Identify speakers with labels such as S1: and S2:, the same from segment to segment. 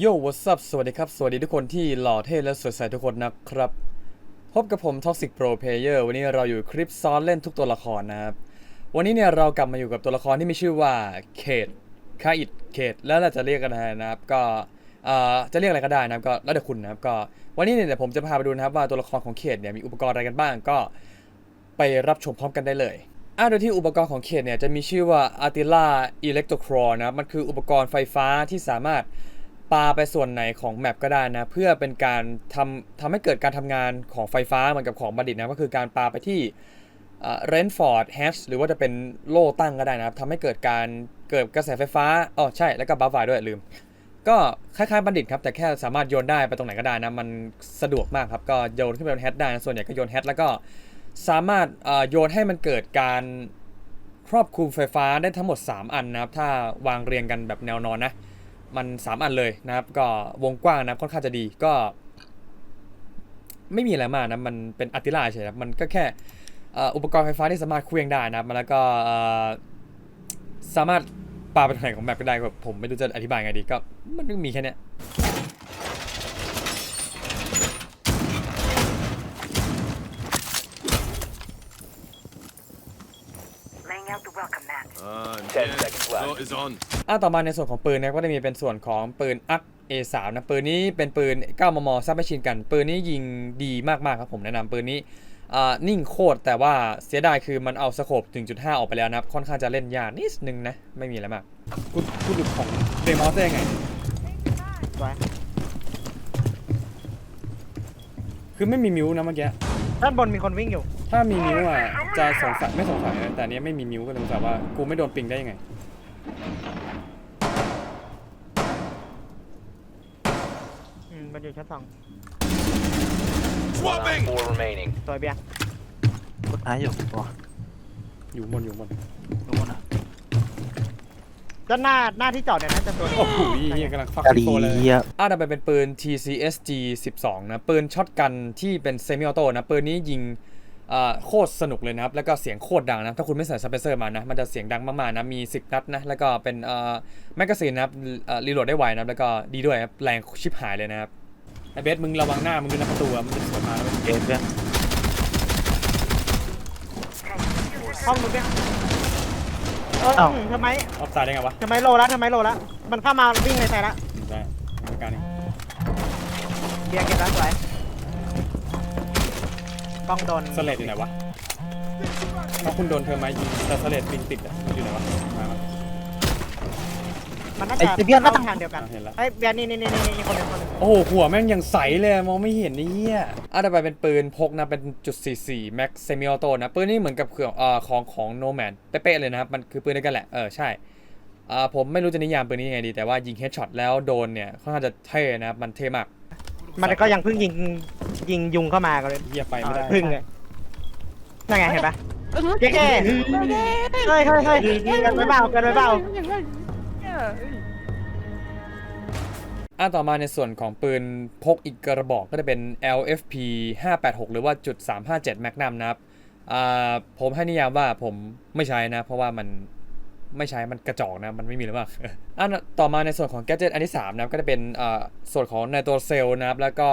S1: โย่ what's up สวัสดีครับ สวัสดีทุกคนที่หล่อเท่และสดใสทุกคนนะครับ พบกับผม Toxic Pro Player วันนี้เราอยู่คลิปซ้อนเล่นทุกตัวละครนะครับ วันนี้เนี่ยเรากลับมาอยู่กับตัวละครที่มีชื่อว่าเคทคาอิดเคทแล้วเราจะเรียกกันอะไรนะครับ ก็จะเรียกอะไรก็ได้นะครับก็แล้วแต่คุณนะครับก็วันนี้เนี่ยผมจะพาไปดูนะครับว่าตัวละครของเคทเนี่ยมีอุปกรณ์อะไรกันบ้างก็ไปรับชมพร้อมกันได้เลยอ่าโดยที่อุปกรณ์ของเคทเนี่ยจะมีชื่อว่า Attila Electrocraw นะครับมันคืออุปกรณ์ไฟฟ้าที่สามารถ ปาไปส่วนไหนของแมปก็ได้นะ เพื่อเป็นการทำทำให้เกิดการทำงานของไฟฟ้าเหมือนกับของบัณฑิตนะก็คือการปาไปที่เรนฟอร์ดแฮชหรือว่าจะเป็นโล่ตั้งก็ได้นะครับทำให้เกิดการเกิดกระแสไฟฟ้าอ๋อใช่แล้วก็บัฟไฟด้วยลืม ก็คล้ายๆบัณฑิตครับ แต่แค่สามารถโยนได้ไปตรงไหนก็ได้นะ มันสะดวกมากครับ ก็โยนขึ้นไปบนแฮชได้นะส่วนใหญ่ก็โยนแฮชแล้วก็สามารถโยนให้มันเกิดการครอบคลุมไฟฟ้าได้ทั้งหมด 3 อันนะครับ ถ้าวางเรียงกันแบบแนวนอนนะ มัน3อันเลยนะครับ ก็วงกว้างนะค่อนข้างจะดีก็ ไม่มีอะไรมากนะมันเป็นอัติล่าเฉยๆมันก็แค่อุปกรณ์ไฟฟ้าที่สามารถเคลื่องได้นะมันแล้วก็สามารถปาไปทางไหนของแมปก็ได้แบบผมไม่รู้จะอธิบายไงดีก็มันมีแค่นี้
S2: out the welcome mat.
S3: Uh,
S4: Ten
S3: yeah,
S4: seconds left.
S3: Thought is on.
S1: อะต่อมาในส่วนของปืนนะครับก็จะมีเป็นส่วนของปืนอัก A3 นะปืนนี้เป็นปืน 9 มมซับแมชชีนกัน ปืนนี้ยิงดีมากๆครับผมแนะนำปืนนี้อ่านิ่งโคตรแต่ว่าเสียดายคือมันเอาสโคป1.5 ออกไปแล้วนะครับค่อนข้างจะเล่นยากนิดนึงนะ ไม่มีอะไรมากกูกูหลุดของเดมอสได้ยังไง
S5: ไว้
S1: คือไม่มีมิวนะเมื่อกี้
S5: ด้านบนมีคนวิ่งอยู่
S1: ถ้ามีมิวอะจะสงสัยไม่สงสัยนะแต่อันเนี้ยไม่มีมิวก็เลยสงสัยว่ากูไม่โดนปิงได้ยังไง
S5: อืมมันอยู่ชั้นสอง
S4: One on
S3: Swapping!
S4: four remaining.
S5: ตัวเบียร์
S6: กดท้ายอยู่ตัว
S1: อยู่บนอยู่บน
S6: ดูนะ
S5: ด้านหน้าหน้าที่จอดเนี่ยน่าจะตัวนี้
S1: โอ้โหเฮียกำลังฟัก
S6: กะดี
S1: โตเลย
S6: เหี้ย
S1: อ่าต่อไปเป็นปืน TCSG 12 นะ ปืนช็อตกันที่เป็นเซมิออโต้นะ ปืนนี้ยิงอ่า โคตรสนุกเลยนะครับ แล้วก็เสียงโคตรดังนะ ถ้าคุณไม่ใส่สเปเซอร์มานะ มันจะเสียงดังมากๆนะ มี 10 นัดนะ แล้วก็เป็นอ่าแมกกาซีนนะครับอ่ารีโหลดได้ไวนะครับแล้วก็ดีด้วยครับ แรงชิบหายเลยนะครับ ไอเบสมึงระวังหน้า มึงดูหน้าประตูอะมันจะสวนมาแล้ว
S6: เกมเพื่อน
S5: ห้องมึงเบียร์เออ
S6: อ้าว
S5: อืมทำไม
S1: ออฟตายได้ไงวะ
S5: ทำไมโลละทำไมโลละมันเข้ามาวิ่งในใส่ละ
S1: อืมได้ทำการนี้
S5: เบียร์เก็บแล้วสวย ต้องโดน
S1: สเลดอยู่ไหนวะเพราะคุณโดนเธอมายิงแต่สเลดปิงติดอะอยู่ไหนวะมามา
S5: มันน่า
S6: ไอ้
S5: จะ
S6: ไอ้เบียร์
S5: เข้าทางเดียวกัน
S1: อะเห็นละ
S5: ไอ้ยเบียร์นี่นี่นี่นี่คนหนึ่งคนหนึ่ง
S1: โอ้โหหัวแม่งยังใสเลยมองไม่เห็นนี่เฮียอะต่อไปเป็นปืนพกนะเป็นจุด44 Max Semi Auto นะปืนนี้เหมือนกับเครื่องเอ่อของของ Nomad เป๊ะๆเลยนะครับ มันคือปืนเดียวกันแหละ เออใช่อ่าผมไม่รู้จะนิยามปืนนี้ยังไงดี แต่ว่ายิงเฮดช็อตแล้วโดนเนี่ยค่อนข้างจะเท่นะครับ มันเท่มาก
S5: มันก็ยังเพิ่งยิง ยิงยุงเข้ามากันเลย
S1: เฮียไปไม่ได้
S5: เพึ่งเลยนั่นไงเห็นปะเจ๊เฮ้ยเฮ้ยเฮ้ยเฮ้ยเกินไปเปล่าเกินไปเปล่า
S1: อะต่อมาในส่วนของปืนพกอีกกระบอกก็จะเป็น LFP 586 หรือว่าจุด357 Magnum นะครับอ่าผมให้นิยามว่าผมไม่ใช้นะ เพราะว่ามันไม่ใช้มันกระจอกนะ มันไม่มีอะไรมากอะต่อมาในส่วนของ gadget อันที่ 3 นะครับก็จะเป็นอ่าส่วนของ Nitro Cell นะครับแล้วก็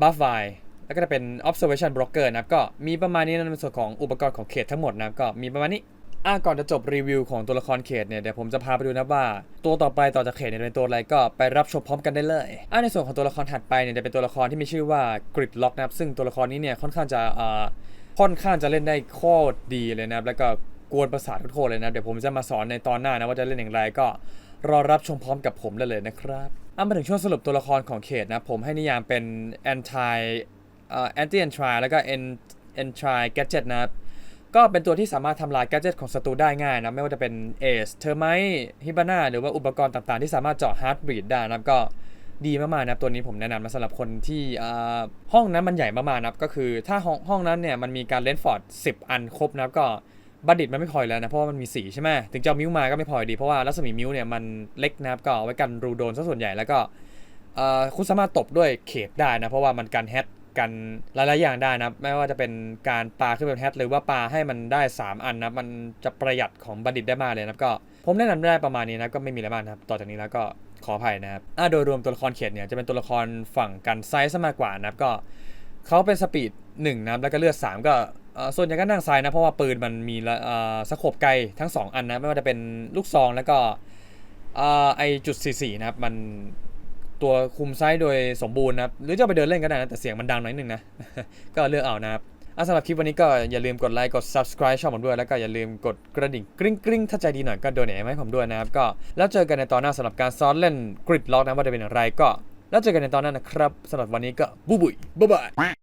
S1: Buff v i แล้วก็จะเป็น Observation Broker นะครับก็มีประมาณนี้นะในส่วนของอุปกรณ์ของเขตทั้งหมดนะครับก็มีประมาณนี้อะก่อนจะจบรีวิวของตัวละครเขตเนี่ยเดี๋ยวผมจะพาไปดูนะว่า ตัวต่อไปต่อจากเขตเนี่ยเป็นตัวอะไรก็ไปรับชมพร้อมกันได้เลยอะในส่วนของตัวละครถัดไปเนี่ยจะเป็นตัวละครที่มีชื่อว่ากริดล็อกนะครับซึ่งตัวละครนี้เนี่ยค่อนข้างจะอ่าค่อนข้างจะเล่นได้โคตรดีเลยนะครับแล้วก็กวนประสาทโคตรเลยนะเดี๋ยวผมจะมาสอนในตอนหน้านะว่าจะเล่นอย่างไรก็รอรับชมพร้อมกับผมเลยนะครับ อะมาถึงช่วงสรุปตัวละครของเขตนะ ผมให้นิยามเป็น anti อ่า anti entry แล้วก็ entry gadget นะก็เป็นตัวที่สามารถทำลายแกจิตของศัตรูได้ง่ายนะ ไม่ว่าจะเป็นเอสเทอร์ไมฮิบาน่าหรือว่าอุปกรณ์ต่างๆ ที่สามารถเจาะฮาร์ดบีดได้นะก็ดีมากๆนะตัวนี้ผมแนะนำมาสำหรับคนที่ห้องนั้นมันใหญ่มากๆนะก็คือถ้าห้องห้องนั้นเนี่ยมันมีการเลนฟอร์ด10 อันครบนะก็ บัณฑิตมันไม่พออยแล้วนะ เพราะว่ามันมีสีใช่ไหมถึงจะเอามิวมาก็ไม่พออยดี เพราะว่ารัศมีมิวเนี่ยมันเล็กนะครับก็เอาไว้กันรูโดนซะส่วนใหญ่แล้วก็คุณสามารถตบด้วยเขตได้นะ เพราะว่ามันกันแฮตกันหลายๆอย่างได้นะไม่ว่าจะเป็นการปาขึ้นเป็นแฮตหรือว่าปาให้มันได้ 3 อันนะมันจะประหยัดของบัณฑิตได้มากเลยนะก็ผมแนะนำได้ประมาณนี้นะก็ไม่มีอะไรมากนะครับต่อจากนี้แล้วก็ขออภัยนะครับอ่าโดยรวมตัวละครเขตเนี่ยจะเป็นตัวละครฝั่งกันไซส์ซะมากกว่านะครับก็เขาเป็นสปีดหนึ่งนะครับแล้วก็เลือด3ก็ส่วนใหญ่ก็นั่งซ้ายนะเพราะว่าปืนมันมีละสโคปไกลทั้ง 2 อันนะไม่ว่าจะเป็นลูกซองแล้วก็ไอจุด44นะครับมันตัวคุมไซส์โดยสมบูรณ์นะครับหรือจะไปเดินเล่นก็ได้นะแต่เสียงมันดังหน่อยนึงนะก็เลือกเอานะครับอะสำหรับคลิปวันนี้ก็อย่าลืมกดไลค์กด subscribe ช่องผมด้วย แล้วก็อย่าลืมกดกระดิ่งกริ๊งกริ๊งถ้าใจดีหน่อยก็โดเนทให้ผมด้วยนะครับก็แล้วเจอกันในตอนหน้าสำหรับการซ้อนเล่นกริดล็อกนะว่าจะเป็นอย่างไรก็ แล้วเจอกันในตอนหนั้นนะครับสำหรับวันนี้ก็บุยบุยบ๊ายบาย